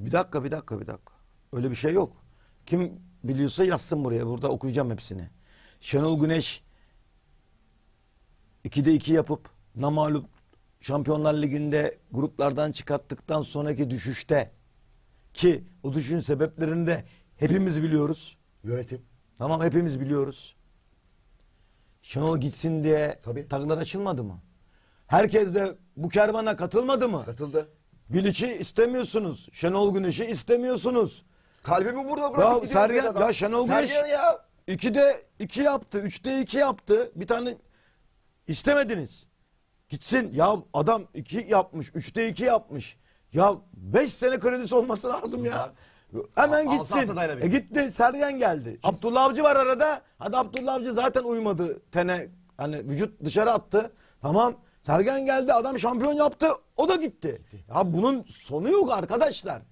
Bir dakika bir dakika bir dakika. Öyle bir şey yok. Kim biliyorsa yazsın buraya. Burada okuyacağım hepsini. Şenol Güneş 2'de 2 yapıp namalup Şampiyonlar Ligi'nde gruplardan çıkarttıktan sonraki düşüşte ki o düşüşün sebeplerini de hepimiz biliyoruz. Yönetim. Tamam hepimiz biliyoruz. Şenol gitsin diye Tabii. takılar açılmadı mı? Herkes de bu kervana katılmadı mı? Katıldı. Bilic'i istemiyorsunuz. Şenol Güneş'i istemiyorsunuz. Kalbimi burada Ya bırakıp gidiyorum Sergen- bir adam. ya Şenol Güneş- Sergen ya. 2'de 2 yaptı. 3'te 2 yaptı. Bir tane istemediniz. Gitsin. Ya adam 2 yapmış. 3'te 2 yapmış. Ya 5 sene kredisi olması lazım ya. Hemen Altı gitsin. E gitti Sergen geldi. Abdullah Avcı var arada. Hadi Abdullah Avcı zaten uymadı tene. Hani vücut dışarı attı. Tamam. Sergen geldi adam şampiyon yaptı. O da gitti. Ya bunun sonu yok arkadaşlar.